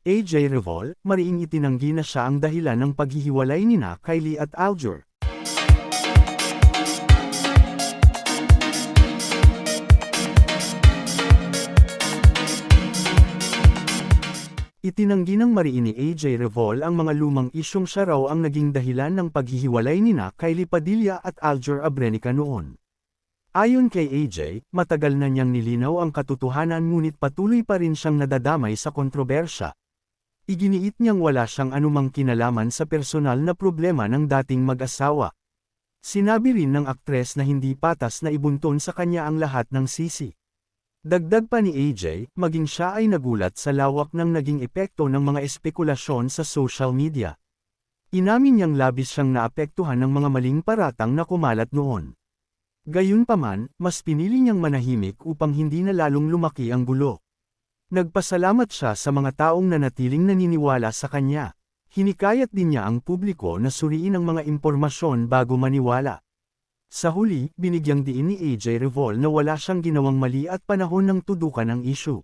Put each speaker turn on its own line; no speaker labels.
AJ Revol, mariing itinanggi na siya ang dahilan ng paghihiwalay nina Kylie at Aljur. Itinanggi ng mariin ni AJ Revol ang mga lumang isyong siya raw ang naging dahilan ng paghihiwalay nina Kylie Padilla at Aljur Abrenica noon. Ayon kay AJ, matagal na niyang nilinaw ang katotohanan ngunit patuloy pa rin siyang nadadamay sa kontrobersya. Iginiit niyang wala siyang anumang kinalaman sa personal na problema ng dating mag-asawa. Sinabi rin ng aktres na hindi patas na ibunton sa kanya ang lahat ng sisi. Dagdag pa ni AJ, maging siya ay nagulat sa lawak ng naging epekto ng mga espekulasyon sa social media. Inamin niyang labis siyang naapektuhan ng mga maling paratang na kumalat noon. Gayunpaman, mas pinili niyang manahimik upang hindi na lalong lumaki ang gulo. Nagpasalamat siya sa mga taong nanatiling naniniwala sa kanya. Hinikayat din niya ang publiko na suriin ang mga impormasyon bago maniwala. Sa huli, binigyang diin ni AJ Revol na wala siyang ginawang mali at panahon ng tudukan ang issue.